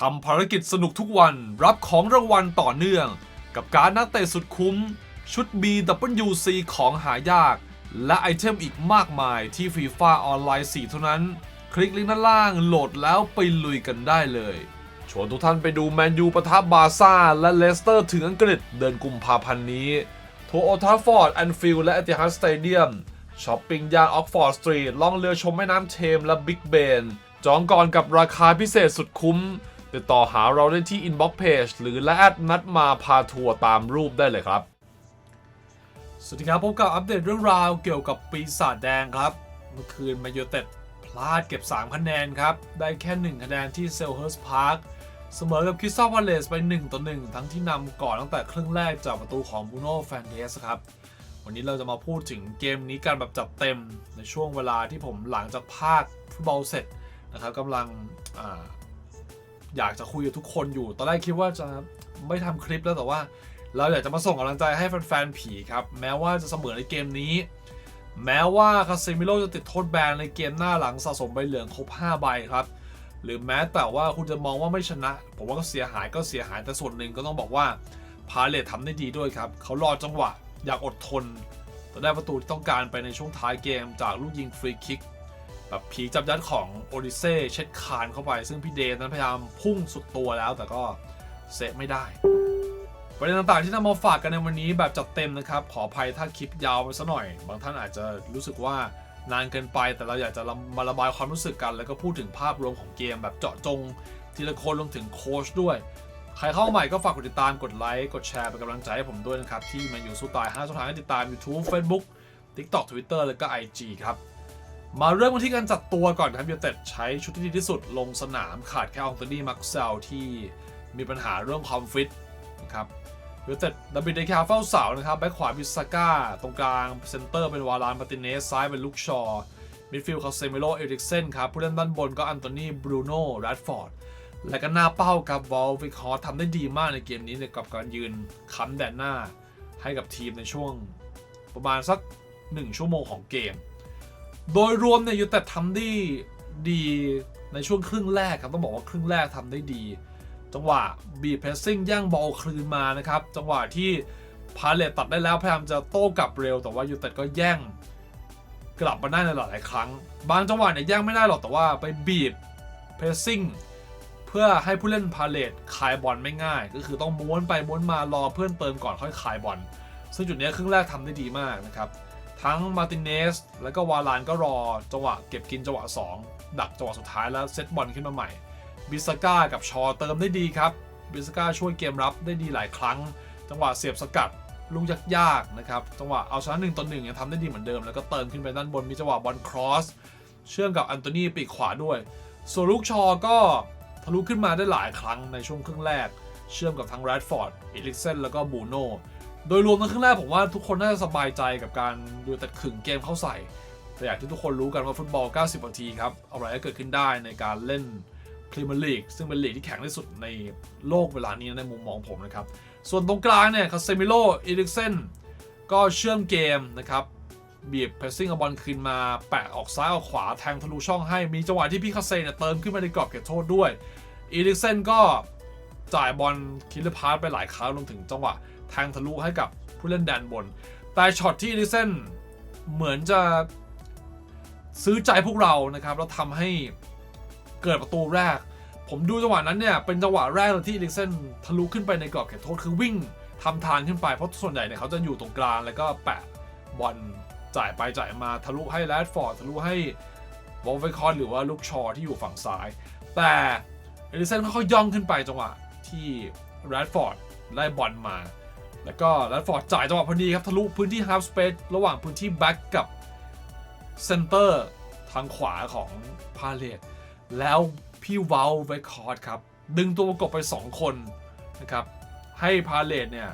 ทำภารกิจสนุกทุกวันรับของรางวัลต่อเนื่อง กับการนักเตะสุดคุ้ม ชุด BWC ของหายาก และไอเทมอีกมากมายที่ FIFA ออนไลน์ 4 เท่านั้น คลิกลิงก์ด้านล่างโหลดแล้วไปลุยกันได้เลยชวนทุกท่านไปดูแมนยูปะทะบาซ่า และเลสเตอร์ถึงอังกฤษเดือนกุมภาพันธ์นี้ทัวร์โอทาฟอร์ดแอนฟิลและเอติฮัดสเตเดียมช้อปปิ้งย่านออกฟอร์ดสตรีทล่องเรือชมแม่น้ำเทมและบิ๊กเบนจองก่อนกับราคาพิเศษสุดคุ้ม ติดต่อหาเราได้ที่ Inbox Page หรือและแอดนัดมาพาทัวร์ตามรูปได้เลยครับ สวัสดีครับ พบกับอัปเดตเรื่องราวเกี่ยวกับปีศาจแดงครับ เมื่อคืนมาโยเต็ดพลาดเก็บ 3 คะแนนครับ ได้แค่ 1 คะแนนที่เซลเฮิร์สพาร์คเสมอกับคริสตัลพาเลสไป 1 ต่อ 1 ทั้งที่นำก่อนตั้งแต่ครึ่งแรกจากประตูของบูโน่แฟนเดสครับ วันนี้เราจะมาพูดถึงเกมนี้กันแบบจัดเต็มในช่วงเวลาที่ผมหลังจากภาคฟุตบอลเสร็จนะครับกำลัง อยากจะคุยกับทุกคนอยู่ ตอนแรกคิดว่าจะไม่ทำคลิปแล้วแต่ว่า เราอยากจะมาส่งกำลังใจให้แฟนๆผีครับ แม้ว่าจะเสมอในเกมนี้ แม้ว่าคาเซมิโลจะติดโทษแบนในเกมหน้าหลังสะสมใบเหลืองครบ 5 ใบครับหรือแม้แต่ว่าคุณจะมองว่าไม่ชนะ ผมว่าก็เสียหายก็เสียหายแต่ส่วนหนึ่งก็ต้องบอกว่าพาเลททำได้ดีด้วยครับ เขารอจังหวะ อยากอดทนแต่ได้ประตูที่ต้องการไปในช่วงท้ายเกมจากลูกยิงฟรีคิก แบบผีจับยัดของโอดิเซ่เช็ดคานเข้าไป ซึ่งพี่เดนนั้นพยายามพุ่งสุดตัวแล้วแต่ก็เซฟไม่ได้ประเด็นต่างๆที่นำมาฝากกันในวันนี้แบบจัดเต็มนะครับ ขออภัยถ้าคลิปยาวไปซะหน่อย บางท่านอาจจะรู้สึกว่านานเกินไป แต่เราอยากจะมาระบายความรู้สึกกัน แล้วก็พูดถึงภาพรวมของเกมแบบเจาะจง ทีละคนรวมถึงโค้ชด้วย ใครเข้ามาใหม่ก็ฝากกดติดตามกดไลค์กดแชร์เป็นกำลังใจให้ผมด้วยนะครับ ที่มาอยู่สู้ตาย5ช่องทางให้ติดตาม YouTube Facebook TikTok Twitter แล้วก็ IG ครับ มาเริ่มกันที่การจัดตัวก่อนครับยูเต็ดใช้ชุดที่ดีที่สุดลงสนามขาดแค่อองโตนี่มักเซลที่มีปัญหาเรื่องความฟิตนะครับยูเต็ดดับบิลเดคาเฝ้าเสานะครับแบ็คขวาบิสซาก้า ตรงกลางเซนเตอร์เป็นวารานมาติเนส ซ้ายเป็นลุกชอรมิดฟิลด์คาเซมิโลเอริกเซนครับผู้เล่นด้านบนก็อันโตนีบรูโน่แรดฟอร์ดและก็หน้าเป้ากับวอลวิคอร์ทำได้ดีมากในเกมนี้เนี่ยกับการยืนค้ำแดนหน้าให้กับทีมในช่วงประมาณสัก 1 ชั่วโมงของเกม โดยรวมเนี่ยยูแต่ทำได้ดีในช่วงครึ่งแรกครับต้องบอกว่าครึ่งแรกทำได้ดี จังหวะบีเพสซิ่งย่างบอลคืนมานะครับ จังหวะที่พาเลตตัดได้แล้วพยายามจะโต้กลับเร็ว แต่ว่ายูแต่ก็แย่งกลับมาได้ในหลายๆครั้ง บางจังหวะเนี่ยแย่งไม่ได้หรอกแต่ว่าไปบีบเพสซิ่งเพื่อให้ผู้เล่นพาเลตคายบอลไม่ง่าย ก็คือต้องม้วนไปม้วนมารอเพื่อนเติมก่อนค่อยคายบอลซึ่งจุดนี้ครึ่งแรกทำได้ดีมากนะครับ ทั้งมาร์ติเนสแล้วก็วาลานก็รอจังหวะเก็บกินจังหวะ 2 ดักจังหวะสุดท้ายแล้วเซตบอลขึ้นมาใหม่ บิสก้ากับชอเติมได้ดีครับ บิสก้าช่วยเกมรับได้ดีหลายครั้ง จังหวะเสียบสกัดลูกยากๆนะครับ จังหวะเอาชนะหนึ่งต่อหนึ่งยังทำได้ดีเหมือนเดิม แล้วก็เติมขึ้นไปด้านบนมีจังหวะบอลครอส เชื่อมกับอันโตนีปีกขวาด้วย ส่วนลูกชอก็ทะลุขึ้นมาได้หลายครั้งในช่วงครึ่งแรก เชื่อมกับทั้งแรดฟอร์ดอิลิกเซนแล้วก็บูโน โดยรวมในครึ่งแรกผมว่าทุกคนน่าจะสบายใจกับการดูแต่ขึงเกมเข้าใส่ แต่อย่างที่ทุกคนรู้กันว่าฟุตบอล 90 นาทีครับ อะไรก็เกิดขึ้นได้ในการเล่นพรีเมียร์ลีกซึ่งเป็นลีกที่แข็งที่สุดในโลกเวลานี้ในมุมมองผมนะครับ ส่วนตรงกลางเนี่ยคาเซมิโลอีริกเซนก็เชื่อมเกมนะครับบีบเพรสซิ่งเอาบอลคืนมาแปะออกซ้ายออกขวาแทงทะลุช่องให้มีจังหวะที่พี่คาเซเนี่ยเติมขึ้นมาในกรอบเขตโทษด้วยอีริกเซนก็จ่ายบอลคิลเลอร์พาสไปหลายครั้งรวมถึงจังหวะ แทงทะลุให้กับผู้เล่นแดนบน แต่ช็อตที่อีริเซนเหมือนจะซื้อใจพวกเรานะครับแล้วทำให้เกิดประตูแรก ผมดูจังหวะนั้นเนี่ย เป็นจังหวะแรกเลยที่อีริเซนทะลุขึ้นไปในกรอบเขตโทษคือวิ่งทำทางขึ้นไปเพราะส่วนใหญ่เนี่ยเขาจะอยู่ตรงกลางแล้วก็แปะบอลจ่ายไปจ่ายมาทะลุให้แรดฟอร์ดทะลุให้วอลเวคอนหรือว่าลูกชอที่อยู่ฝั่งซ้าย แต่เอริเซนเขาย่องขึ้นไปจังหวะที่แรดฟอร์ดได้บอลมา แล้วก็แรดฟอร์ดจ่ายจังหวะพอดีครับทะลุพื้นที่ฮา f สเปซระหว่างพื้นที่แบ็กกับเซนเตอร์ทางขวาของพาเลตแล้วพี่เวลเวคอร์ดครับ ดึงตัวประกบไป 2 คนนะครับ ให้พาเลตเนี่ย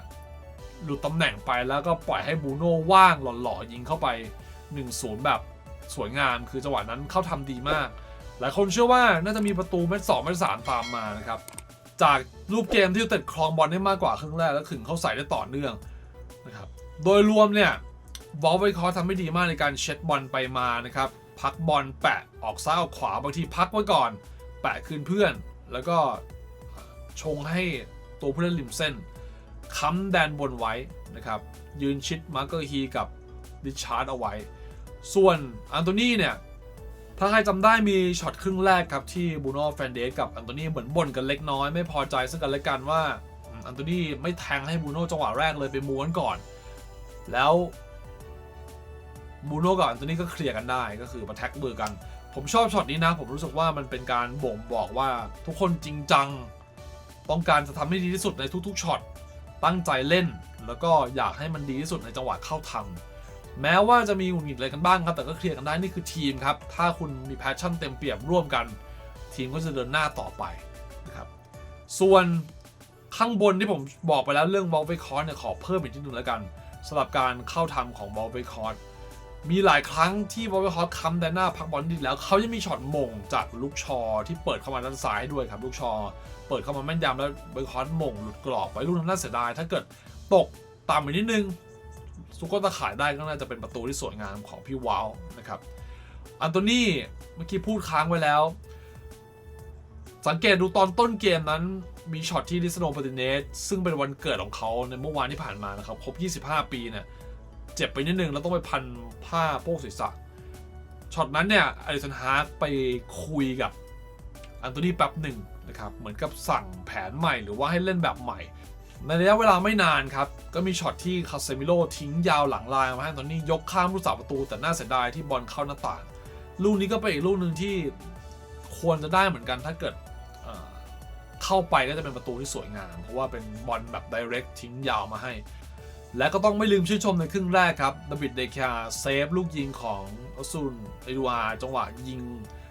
หลุดตำแหน่งไปแล้วก็ปล่อยให้บูโน่ว่างหล่อๆยิงเข้าไป1-0แบบสวยงามคือจังหวะนั้นเข้าทำดีมาก หลายคนเชื่อว่าน่าจะมีประตูเม็ดสองเม็ดสามตามมานะครับ จากรูปเกมที่เตะครองบอลได้มากกว่าครึ่งแรกแล้วขึงเข้าใส่ได้ต่อเนื่องนะครับโดยรวมเนี่ยวอลเวคอร์ทำไม่ดีมากในการเช็ดบอลไปมานะครับพักบอลแปะออกซ้ายออกขวาบางทีพักไว้ก่อน แปะคืนเพื่อน แล้วก็ชงให้ตัวผู้เล่นริมเส้นค้ำแดนบนไว้นะครับยืนชิดมาร์เกอร์ฮีกับดิชาร์ดเอาไว้ ส่วนอันโตนีเนี่ย ถ้าใครจำได้มีช็อตครึ่งแรกครับที่บูโน่แฟนเดสกับอันโตนีเหมือนบ่นกันเล็กน้อยไม่พอใจซึ่งกันและกันว่าอันโตนีไม่แทงให้บูโน่จังหวะแรกเลยไปม้วนก่อน แล้วบูโน่กับอันโตนีก็เคลียร์กันได้ก็คือมาแท็กเบอร์กัน ผมชอบช็อตนี้นะ ผมรู้สึกว่ามันเป็นการบ่งบอกว่าทุกคนจริงจังต้องการจะทำให้ดีที่สุดในทุกๆช็อตตั้งใจเล่น แล้วก็อยากให้มันดีที่สุดในจังหวะเข้าทำ แม้ว่าจะมีหงุดหงิดอะไรกันบ้างครับ แต่ก็เคลียร์กันได้นี่คือทีมครับ ถ้าคุณมีแพชชั่นเต็มเปี่ยมร่วมกัน ทีมก็จะเดินหน้าต่อไปนะครับ ส่วนข้างบนที่ผมบอกไปแล้วเรื่องบอลเวคอร์เนี่ยขอเพิ่มอีกนิดนึงแล้วกันสำหรับการเข้าทำของบอลเวคอร์มีหลายครั้งที่บอลเวคอร์ค้ำแดนหน้าพักบอลดีแล้วเขายังมีช็อตมงจากลูกชอที่เปิดเข้ามาด้านซ้ายด้วยครับลูกชอ เปิดเข้ามาแม่นยำแล้วเบคอนมงหลุดกรอบไปลูกนั้นน่าเสียดายถ้าเกิดตกต่ำอีกนิดนึง ซุกก็ตะขายได้ก็น่าจะเป็นประตูที่สวยงามของพี่ว้าวนะครับ อันโตนี่เมื่อกี้พูดค้างไว้แล้ว สังเกตดูตอนต้นเกมนั้นมีช็อตที่ลิสโนปาติเนสซึ่งเป็นวันเกิดของเขาในเมื่อวานที่ผ่านมานะครับ ครบ 25 ปีเนี่ยเจ็บไปนิดนึงแล้วต้องไปพันผ้าโป้ศีรษะช็อตนั้นเนี่ยอลิสันฮาร์กไปคุยกับอันโตนี่แป๊บหนึ่งนะครับ เหมือนกับสั่งแผนใหม่หรือว่าให้เล่นแบบใหม่ ในระยะเวลาไม่นานครับ ก็มีช็อตที่คาเซมิโลทิ้งยาวหลังลายมาให้ตอนนี่ยกข้ามผู้สาประตู แต่น่าเสียดายที่บอลเข้าหน้าต่าง ลูกนี้ก็เป็นอีกลูกหนึ่งที่ควรจะได้เหมือนกันถ้าเกิดเเข้าไปก็จะเป็นประตูที่สวยงาม เพราะว่าเป็นบอลแบบ direct ทิ้งยาวมาให้ และก็ต้องไม่ลืมชื่นชมในครึ่งแรกครับดาวิดเดคาเซฟลูกยิงของอซูนเอดูอาร์จังหวะยิง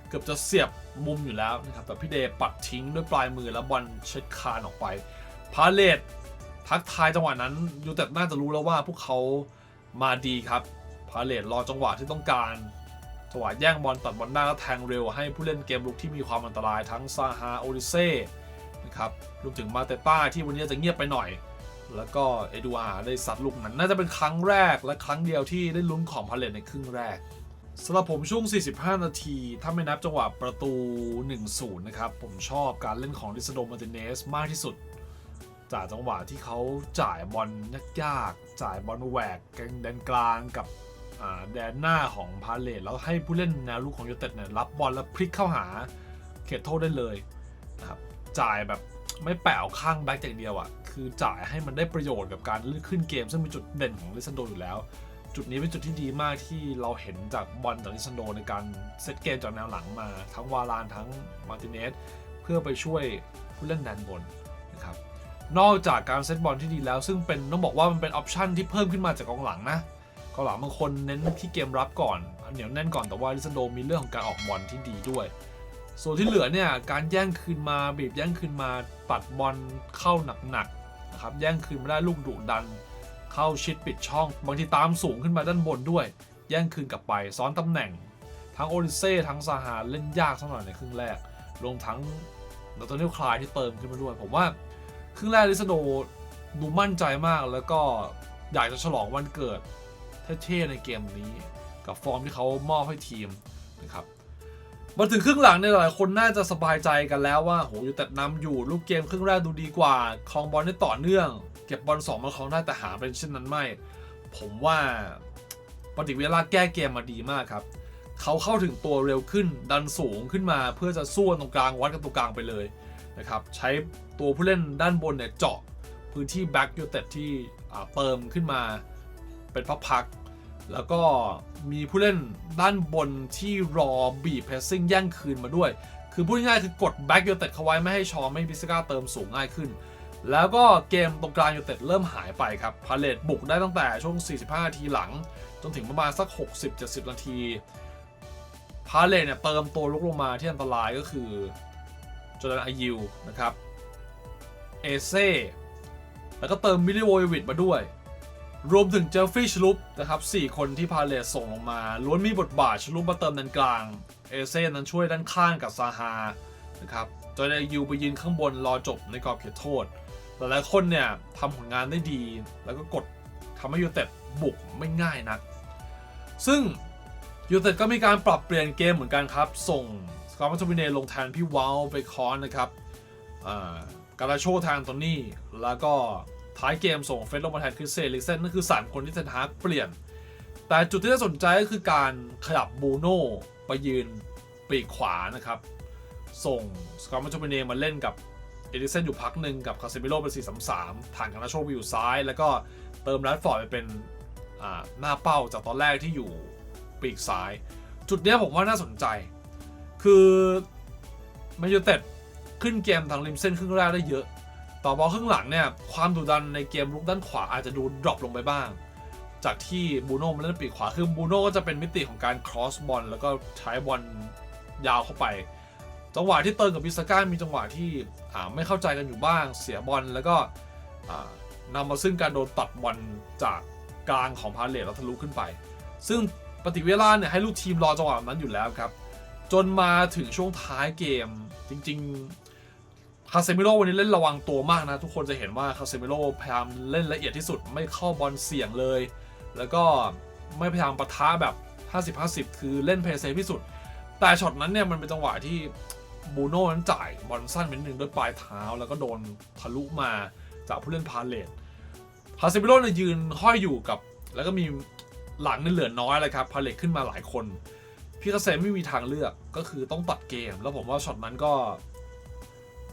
เกือบจะเสียบมุมอยู่แล้วนะครับแต่พี่เดย์ปัดทิ้งด้วยปลายมือแล้วบอลเช็ดคานออกไปพาเลต ทักทายจังหวะนั้นยูแต่น่าจะรู้แล้วว่าพวกเขามาดีครับ พาเลตรอจังหวะที่ต้องการ จังหวะแย่งบอลตัดบอลได้าแล้วแทงเร็ว ให้ผู้เล่นเกมลุกที่มีความอันตรายทั้งซาฮาโอริเซ่นะครับรวมถึงมาเตต้าที่วันนี้จะเงียบไปหน่อย แล้วก็เอดูอาร์ได้สัตว์ลูกนั้น น่าจะเป็นครั้งแรกและครั้งเดียวที่ได้ลุ้นของพาเลตในครึ่งแรกสำหรับผมช่วง 45 นาที ถ้าไม่นับจังหวะประตู 1-0 นะครับ ผมชอบการเล่นของดิสโดมาร์ติเนสมากที่สุด จากจังหวะที่เขาจ่ายบอลยากๆ จ่ายบอลแหวกแดนกลางกับแดนหน้าของพาเลตแล้วให้ผู้เล่นแนวลุกของยูเต็ดเนี่ยรับบอลแล้วพลิกเข้าหาเขตโทษได้เลยนะครับจ่ายแบบไม่แปะข้างแบ็กอย่างเดียวอะ่ะคือจ่ายให้มันได้ประโยชน์กับการลื่นขึ้นเกม ซึ่งเป็นจุดเด่นของลิซันโดอยู่แล้ว จุดนี้เป็นจุดที่ดีมากที่เราเห็นจากบอลจากลิซันโดในการเซตเกมจากแนวหลังมา ทั้งวาลานทั้งมาร์ติเนสเพื่อไปช่วยผู้เล่นแดนบนนะครับ นอกจากการเซตบอลที่ดีแล้ว ซึ่งเป็นต้องบอกว่ามันเป็นออปชันที่เพิ่มขึ้นมาจากกองหลังนะกองหลังบางคนเน้นที่เกมรับก่อนเหนียวแน่นก่อนแต่ว่าลิซันโดมีเรื่องของการออกบอลที่ดีด้วย ส่วนที่เหลือเนี่ยการแย่งคืนมาบีบแย่งคืนมาปัดบอลเข้าหนักๆนะครับแย่งคืนมาได้ลูกดุดัน เข้าชิดปิดช่อง บางทีตามสูงขึ้นมาด้านบนด้วย แย่งคืนกลับไปซ้อนตำแหน่ง ทั้งโอริเซ่ทั้งซาฮาเล่นยากสักหน่อยในครึ่งแรกรวมทั้งนาตเนลคลายที่เติมขึ้นมาด้วยผมว่า ครึ่งแรกลิซโดดูมั่นใจมากแล้วก็อยากจะฉลองวันเกิดเท่ๆในเกมนี้กับฟอร์มที่เขามอบให้ทีมนะครับมาถึงครึ่งหลังเนี่ยหลายคนน่าจะสบายใจกันแล้วว่าโหอยู่แต่นำอยู่ลูกเกมครึ่งแรกดูดีกว่าครองบอลได้ต่อเนื่อง เก็บบอลสองมาครองได้แต่หาเป็นเช่นนั้นไม่ ผมว่าปฏิกิริยาแก้เกมมาดีมากครับเขาเข้าถึงตัวเร็วขึ้นดันสูงขึ้นมาเพื่อจะสู้ตรงกลางวัดกับตรงกลางไปเลยนะครับ ใช้ ตัวผู้เล่นด้านบนเนี่ยเจาะพื้นที่แบ็กยูเต็ดที่เติมขึ้นมาเป็นพักๆแล้วก็มีผู้เล่นด้านบนที่รอบีบเพสซิ่งแย่งคืนมาด้วย คือพูดง่ายๆคือกดแบ็กยูเต็ดเขาไว้ไม่ให้ชอไม่ให้บิสก้าเติมสูงง่ายขึ้น แล้วก็เกมตรงกลางยูเต็ดเริ่มหายไปครับ พาเลตบุกได้ตั้งแต่ช่วง 45 นาทีหลัง จนถึงประมาณสัก 60-70 นาที พาเลตเนี่ยเติมตัวลุกลงมาที่อันตรายก็คือจอร์แดนอายิวนะครับ เอเซ่แล้วก็เติมมิลลิโวยวิดมาด้วย รวมถึงเจฟฟี่ชลุปนะครับ4คนที่พาเลตส่งลงมา ล้วนมีบทบาทชลุปมาเติมด้านกลาง เอเซ่นั้นช่วยด้านข้างกับซาฮานะครับจอร์แดนยิวไปยืนข้างบนรอจบในกรอบเขตโทษ หลายๆคนเนี่ยทำผลงานได้ดี แล้วก็กดทำให้ยูเต็ดบุกไม่ง่ายนัก ซึ่งยูเต็ดก็มีการปรับเปลี่ยนเกมเหมือนกันครับ ส่งสกอตต์มัตวินเนลงแทนพี่วาลไปคอนนะครับอ่า การาโชทนโตนี่แล้วก็ท้ายเกมส่งเฟสลงมาแทนคริสเซลิกเซนนั่นคือ 3 คนที่เทนฮากเปลี่ยน แต่จุดที่น่าสนใจก็คือการขยับบูโน่ไปยืนปีกขวานะครับ ส่งสกอตมาโชเปเนมาเล่นกับเอริกเซนอยู่พักหนึ่งกับคาเซมิโลเป็น 4-3-3ทางการาโชไปอยู่ซ้าย แล้วก็เติมแรดฟอร์ดไปเป็นหน้าเป้าจากตอนแรกที่อยู่ปีกซ้าย จุดนี้ผมว่าน่าสนใจ คือแมนยูเต็ด ขึ้นเกมทางริมเส้นครึ่งแรกได้เยอะ ต่อบอลครึ่งหลังเนี่ยความดุดันในเกมลุกด้านขวาอาจจะดูดรอปลงไปบ้าง จากที่บูโน่มาเล่นปีกขวาคือบูโน่ก็จะเป็นมิติของการครอสบอลแล้วก็ใช้บอลยาวเข้าไป จังหวะที่เติร์นกับพิสก้ามีจังหวะที่ไม่เข้าใจกันอยู่บ้าง เสียบอลแล้วก็อ่านำมาซึ่งการโดนตัดบอลจากกลางของพาเลตแล้วทะลุขึ้นไป ซึ่งปฏิเวลาเนี่ยให้ลูกทีมรอจังหวะนั้นอยู่แล้วครับ จนมาถึงช่วงท้ายเกมจริง ๆ คาเซมิโร่วันนี้เล่นระวังตัวมากนะ ทุกคนจะเห็นว่าคาเซมิโร่พยายามเล่นละเอียดที่สุดไม่เข้าบอลเสี่ยงเลย แล้วก็ไม่พยายามปะทะแบบ 50-50 คือเล่นเพย์เซฟที่สุด แต่ช็อตนั้นเนี่ยมันเป็นจังหวะที่บูโน่นั้นจ่ายบอลสั้นเป็นหนึ่งด้วยปลายเท้า แล้วก็โดนทะลุมาจากผู้เล่นพาเลตคาเซมิโร่เนี่ยยืนห้อยอยู่กับ แล้วก็มีหลังนี่เหลือน้อยเลยครับพาเลตขึ้นมาหลายคน พี่เกษมไม่มีทางเลือกก็คือต้องตัดเกม แล้วผมว่าช็อตนั้นก็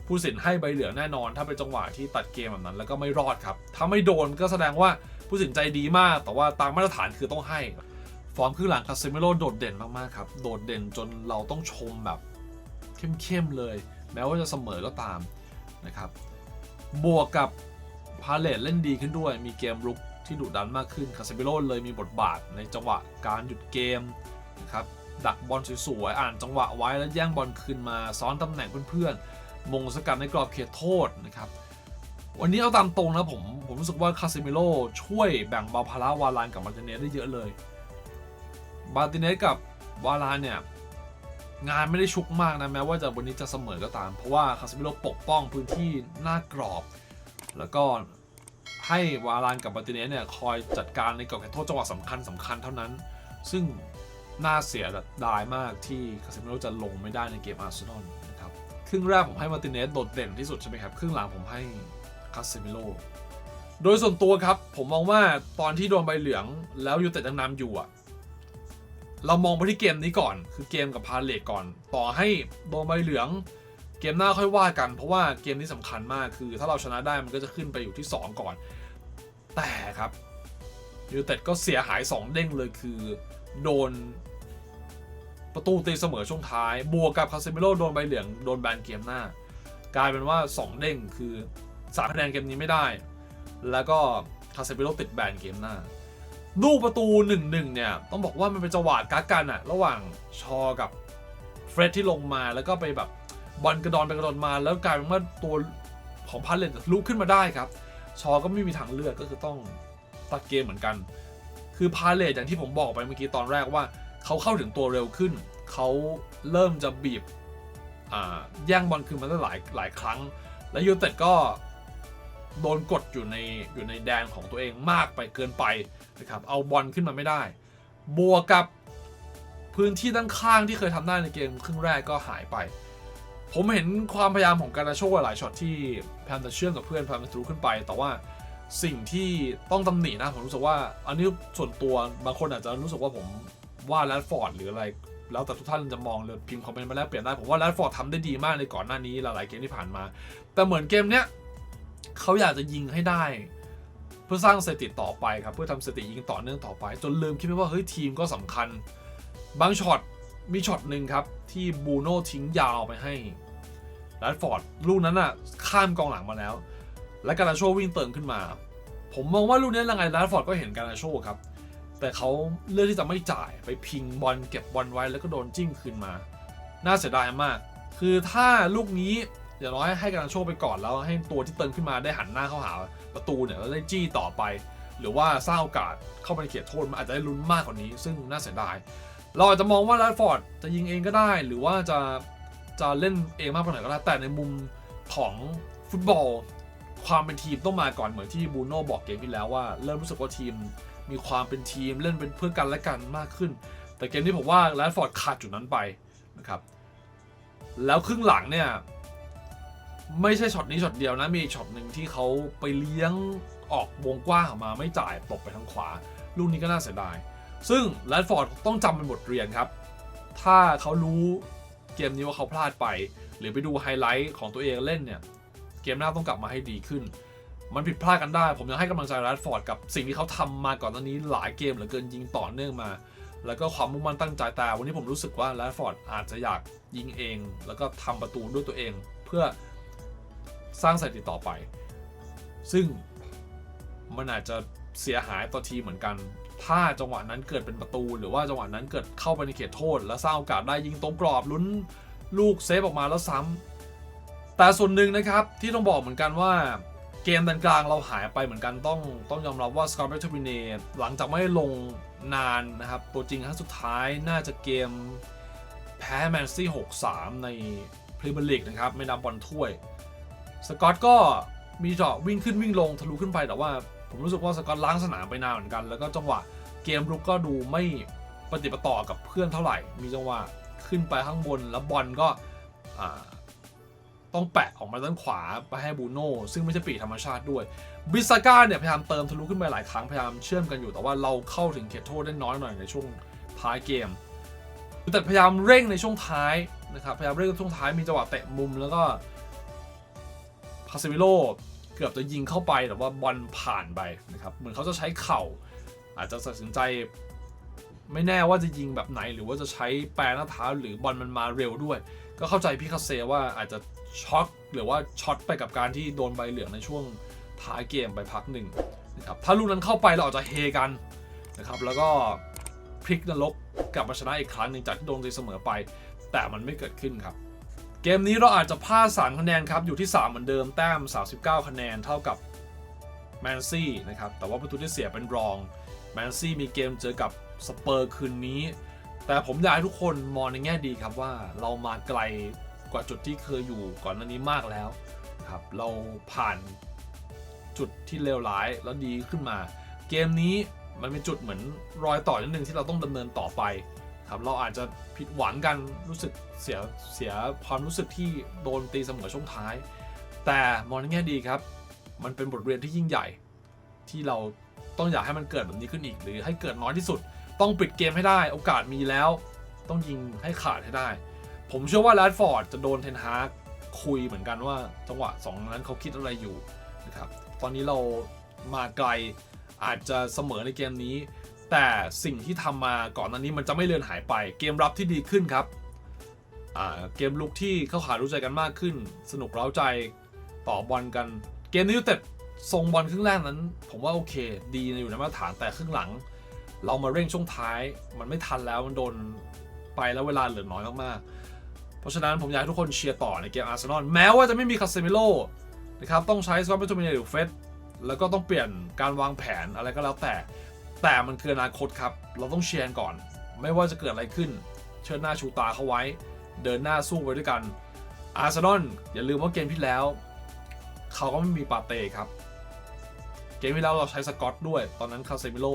ผู้สินให้ใบเหลืองแน่นอน ถ้าเป็นจังหวะที่ตัดเกมแบบนั้นแล้วก็ไม่รอดครับถ้าไม่โดนก็แสดงว่าผู้สินใจดีมาก แต่ว่าตามมาตรฐานคือต้องให้ ฟอร์มครึ่งหลังคาเซมิโร่โดดเด่นมากๆครับโดดเด่นจนเราต้องชมแบบเข้มๆเลย แม้ว่าจะเสมอก็ตามนะครับบวกกับพาเลตเล่นดีขึ้นด้วย มีเกมรุกที่ดุดันมากขึ้นคาเซมิโร่เลยมีบทบาทในจังหวะการหยุดเกมนะครับดักบอลสวยๆอ่านจังหวะไว้แล้วแย่งบอลคืนมาซ้อนตำแหน่งเพื่อนๆ มงสกัดในกรอบเขตโทษนะครับวันนี้เอาตามตรงนะผมผมรู้สึกว่าคาซิเมโลช่วยแบ่งเบาภาระวาลานกับมาร์ติเนสได้เยอะเลยมาร์ติเนสกับวาลานเนี่ยงานไม่ได้ชุกมากนะแม้ว่าจะวันนี้จะเสมอก็ตาม เพราะว่าคาซิเมโลปกป้องพื้นที่หน้ากรอบ แล้วก็ให้วาลานกับมาร์ติเนสเนี่ยคอยจัดการในกรอบเขตโทษจังหวะสำคัญสำคัญเท่านั้น ซึ่งน่าเสียดายมากที่คาซิเมโร่จะลงไม่ได้ในเกมอาร์เซนอล ครึ่งแรกผมให้มาติเนสโดดเด่นที่สุดใช่ไหมครับ ครึ่งหลังผมให้คาเซมิโร่โดยส่วนตัวครับผมมองว่าตอนที่โดนใบเหลืองแล้วยูเต็ดยังนำอยู่อะเรามองไปที่เกมนี้ก่อน คือเกมกับพาเลตก่อน ต่อให้โดนใบเหลือง เกมหน้าค่อยว่ากัน เพราะว่าเกมนี้สำคัญมากคือ ถ้าเราชนะได้มันก็จะขึ้นไปอยู่ที่ 2 ก่อน แต่ครับยูเต็ดก็เสียหาย 2 เด้งเลยคือ โดน ประตูตีเสมอช่วงท้าย บวกกับคาเซมิโร่โดนใบเหลืองโดนแบนเกมหน้า กลายเป็นว่า 2 เด้งคือ3คะแนนเกมนี้ไม่ได้ แล้วก็คาเซมิโร่ติดแบนเกมหน้า ลูกประตู 1-1 เนี่ย ต้องบอกว่ามันเป็นจังหวะกักกันอะระหว่างชอกับเฟรดที่ลงมาแล้วก็ไปแบบบอลกระดอนไปกระดอนมา แล้วกลายเป็นว่าตัวของพาเลตลุกขึ้นมาได้ครับ ชอก็ไม่มีทางเลือกก็คือต้องตัดเกมเหมือนกัน คือพาเลตอย่างที่ผมบอกไปเมื่อกี้ตอนแรกว่า เขาเข้าถึงตัวเร็วขึ้น เขาเริ่มจะบีบอ่าแย่งบอลคืนมาได้หลายหลายครั้ง และยูเต็ดก็โดนกดอยู่ในอยู่ในแดนของตัวเองมากไปเกินไปนะครับเอาบอลขึ้นมาไม่ได้ บวกกับพื้นที่ด้านข้างที่เคยทำได้ในเกมครึ่งแรกก็หายไป ผมเห็นความพยายามของการาโชหลายช็อตที่พยายามจะเชื่อมกับเพื่อนพยายามจะทะลุขึ้นไป แต่ว่าสิ่งที่ต้องตำหนินะผมรู้สึกว่า อันนี้ส่วนตัวบางคนอาจจะรู้สึกว่าผม ว่าแรดฟอร์ดหรืออะไร แล้วแต่ทุกท่านจะมองเลยพิมพ์คอมเมนต์มาแล้วเปลี่ยนได้ผมว่าแรดฟอร์ดทำได้ดีมากในก่อนหน้านี้หลายๆเกมที่ผ่านมา แต่เหมือนเกมเนี้ยเขาอยากจะยิงให้ได้ เพื่อสร้างสถิติต่อไปครับเพื่อทำสถิติยิงต่อเนื่องต่อไป จนลืมคิดไปว่าเฮ้ยทีมก็สำคัญ บางช็อตมีช็อตหนึ่งครับที่บูโน่ทิ้งยาวไปให้แรดฟอร์ดลูกนั้นอะข้ามกองหลังมาแล้ว และการาโชวิ่งเติมขึ้นมา ผมมองว่าลูกนี้ยังไงแรดฟอร์ดก็เห็นการาโชครับ แต่เขาเลือกที่จะไม่จ่ายไปพิงบอลเก็บบอลไว้แล้วก็โดนจิ้มคืนมา น่าเสียดายมาก คือถ้าลูกนี้อย่างน้อยให้การโชคไปก่อนแล้วให้ตัวที่เติมขึ้นมาได้หันหน้าเข้าหาประตูเนี่ยแล้วได้จี้ต่อไป หรือว่าสร้างโอกาสเข้าไปในเขตโทษมันอาจจะได้ลุ้นมากกว่านี้ ซึ่งน่าเสียดาย เราอาจจะมองว่าแรดฟอร์ดจะยิงเองก็ได้ หรือว่าจะจะเล่นเองมากกว่าไหนก็ได้แต่ในมุมของฟุตบอล ความเป็นทีมต้องมาก่อนเหมือนที่บูโน่บอกเกมที่แล้วว่าเริ่มรู้สึกว่าทีม มีความเป็นทีมเล่นเป็นเพื่อกันและกันมากขึ้น แต่เกมนี้ผมว่าแรดฟอร์ดขาดจุดนั้นไปนะครับแล้วครึ่งหลังเนี่ยไม่ใช่ช็อตนี้ช็อตเดียวนะมีช็อตหนึ่งที่เขาไปเลี้ยงออกวงกว้างออกมาไม่จ่ายตกไปทางขวา ลูกนี้ก็น่าเสียดาย ซึ่งแรดฟอร์ดต้องจำเป็นบทเรียนครับ ถ้าเขารู้เกมนี้ว่าเขาพลาดไป หรือไปดูไฮไลท์ของตัวเองเล่นเนี่ย เกมหน้าต้องกลับมาให้ดีขึ้น มันผิดพลาดกันได้ ผมยังให้กำลังใจแรดฟอร์ดกับสิ่งที่เขาทำมาก่อนหน้านี้หลายเกมเหลือเกินยิงต่อเนื่องมา แล้วก็ความมุ่งมั่นตั้งใจแต่วันนี้ผมรู้สึกว่าแรดฟอร์ดอาจจะอยากยิงเอง แล้วก็ทำประตูด้วยตัวเอง เพื่อสร้างสถิติต่อไป ซึ่งมันอาจจะเสียหายต่อทีเหมือนกัน ถ้าจังหวะนั้นเกิดเป็นประตู หรือว่าจังหวะนั้นเกิดเข้าไปในเขตโทษ แล้วสร้างโอกาสได้ยิงตรงกรอบลุ้นลูกเซฟออกมาแล้วซ้ำแต่ส่วนหนึ่งนะครับที่ต้องบอกเหมือนกันว่า เกมกลางเราหายไปเหมือนกันต้องต้องยอมรับว่าสกอร์เบทูมิเนหลังจากไม่ลงนานนะครับ ตัวจริงครั้งสุดท้ายน่าจะเกมแพ้แมนซี่6-3 ในพรีเมียร์ลีกนะครับ ไม่นับบอลถ้วย สกอตก็มีเจาะวิ่งขึ้นวิ่งลงทะลุขึ้นไปแต่ว่า ผมรู้สึกว่าสกอตล้างสนามไปนานเหมือนกัน แล้วก็จังหวะเกมรุกก็ดูไม่ปฏิปต่อกับเพื่อนเท่าไหร่ มีจังหวะขึ้นไปข้างบนแล้วบอลก็อ่า ต้องแปะออกมาด้านขวาไปให้บูโน่ซึ่งไม่ใช่ปีกธรรมชาติด้วยบิซาก้าเนี่ยพยายามเติมทะลุขึ้นไปหลายครั้งพยายามเชื่อมกันอยู่แต่ว่าเราเข้าถึงเขตโทษได้น้อยหน่อยในช่วงท้ายเกมแต่พยายามเร่งในช่วงท้ายนะครับพยายามเร่งในช่วงท้ายมีจังหวะเตะมุมแล้วก็พาเซมิโลเกือบจะยิงเข้าไปแต่ว่าบอลผ่านไปนะครับเหมือนเขาจะใช้เข่า อาจจะตัดสินใจไม่แน่ว่าจะยิงแบบไหนหรือว่าจะใช้แปรหน้าเท้าหรือบอลมันมาเร็วด้วย ก็เข้าใจพี่คาเซว่าอาจจะช็อกหรือว่าช็อตไปกับการที่โดนใบเหลืองในช่วงท้ายเกมไปพักหนึ่งนะครับถ้าลูกนั้นเข้าไปเราอาจจะเฮกันนะครับแล้วก็พลิกนรกกลับมาชนะอีกครั้งหนึ่งจากที่โดนตีเสมอไป แต่มันไม่เกิดขึ้นครับ เกมนี้เราอาจจะพลาด3คะแนนครับอยู่ที่ 3 เหมือนเดิมแต้ม 39 คะแนนเท่ากับแมนซี่นะครับแต่ว่าประตูที่เสียเป็นรองแมนซี่มีเกมเจอกับสเปอร์คืนนี้ แต่ผมอยากให้ทุกคนมองในแง่ดีครับว่าเรามาไกลกว่าจุดที่เคยอยู่ก่อนหน้านี้มากแล้วครับ เราผ่านจุดที่เลวร้ายแล้วดีขึ้นมา เกมนี้มันเป็นจุดเหมือนรอยต่อนิดนึงที่เราต้องดำเนินต่อไปครับเราอาจจะผิดหวังกันรู้สึกเสียเสียความรู้สึกที่โดนตีเสมอช่วงท้าย แต่มองในแง่ดีครับ มันเป็นบทเรียนที่ยิ่งใหญ่ ที่เราต้องอยากให้มันเกิดแบบนี้ขึ้นอีก หรือให้เกิดน้อยที่สุด ต้องปิดเกมให้ได้ โอกาสมีแล้ว ต้องยิงให้ขาดให้ได้ ผมเชื่อว่าแรดฟอร์ดจะโดนเทนฮากคุยเหมือนกันว่าจังหวะสองนั้นเขาคิดอะไรอยู่นะครับตอนนี้เรามาไกลอาจจะเสมอในเกมนี้ แต่สิ่งที่ทำมาก่อนหน้านี้มันจะไม่เลือนหายไป เกมรับที่ดีขึ้นครับเกมลุกที่เข้าขารู้ใจกันมากขึ้น สนุกเร้าใจต่อบอลกัน เกมนี้เต็ดทรงบอลครึ่งแรกนั้น ผมว่าโอเค ดีอยู่ในมาตรฐานแต่ครึ่งหลัง เรามาเร่งช่วงท้าย มันไม่ทันแล้วมันโดนไปแล้วเวลาเหลือน้อยมากๆ เพราะฉะนั้นผมอยากให้ทุกคนเชียร์ต่อในเกมอาร์เซนอลแม้ว่าจะไม่มีคาเซมิโลนะครับต้องใช้สกอตเปอร์ตูมิเนหรือเฟสแล้วก็ต้องเปลี่ยนการวางแผนอะไรก็แล้วแต่ แต่มันคืออนาคตครับ เราต้องเชียร์ก่อน ไม่ว่าจะเกิดอะไรขึ้น เชิดหน้าชูตาเขาไว้ เดินหน้าสู้ไปด้วยกันอาร์เซนอลอย่าลืมว่าเกมที่แล้ว เขาก็ไม่มีปาเต้ครับ เกมที่แล้วเราใช้สกอตด้วย ตอนนั้นคาเซมิโล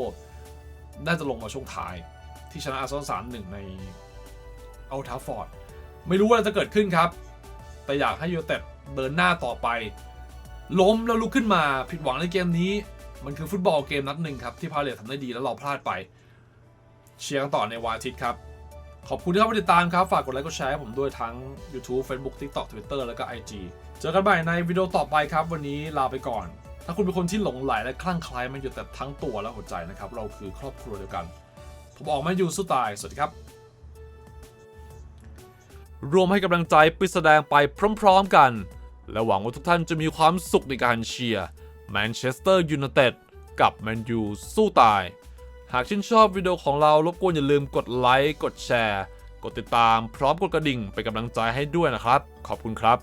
น่าจะลงมาช่วงท้าย ที่ชนะอาร์ซอลสามหนึ่งในอัลทาฟอร์ด ไม่รู้ว่าจะเกิดขึ้นครับ แต่อยากให้ยูเต็ดเดินหน้าต่อไป ล้มแล้วลุกขึ้นมาผิดหวังในเกมนี้ มันคือฟุตบอลเกมนัดหนึ่งครับ ที่พาเลททำได้ดีแล้วเราพลาดไป เชียร์กันต่อในวันอาทิตย์ครับ ขอบคุณที่เข้ามาติดตามครับ ฝากกดไลค์กดแชร์ให้ผมด้วยทั้ง YouTube Facebook TikTok Twitter แล้วก็ IG เจอกันใหม่ในวิดีโอต่อไปครับ วันนี้ลาไปก่อน ถ้าคุณเป็นคนที่หลงไหลและคลั่งไคล้มันอยู่แต่ทั้งตัวและหัวใจนะครับ เราคือครอบครัวเดียวกัน ผมออกมาอยู่สู้ตาย สวัสดีครับ รวมให้กำลังใจไปแสดงไปพร้อมๆกัน และหวังว่าทุกท่านจะมีความสุขในการเชียร์แมนเชสเตอร์ยูไนเต็ดกับแมนยูสู้ตาย หากชื่นชอบวิดีโอของเรารบกวนอย่าลืมกดไลค์ กดแชร์ กดติดตามพร้อมกดกระดิ่งเป็นกำลังใจให้ด้วยนะครับ ขอบคุณครับ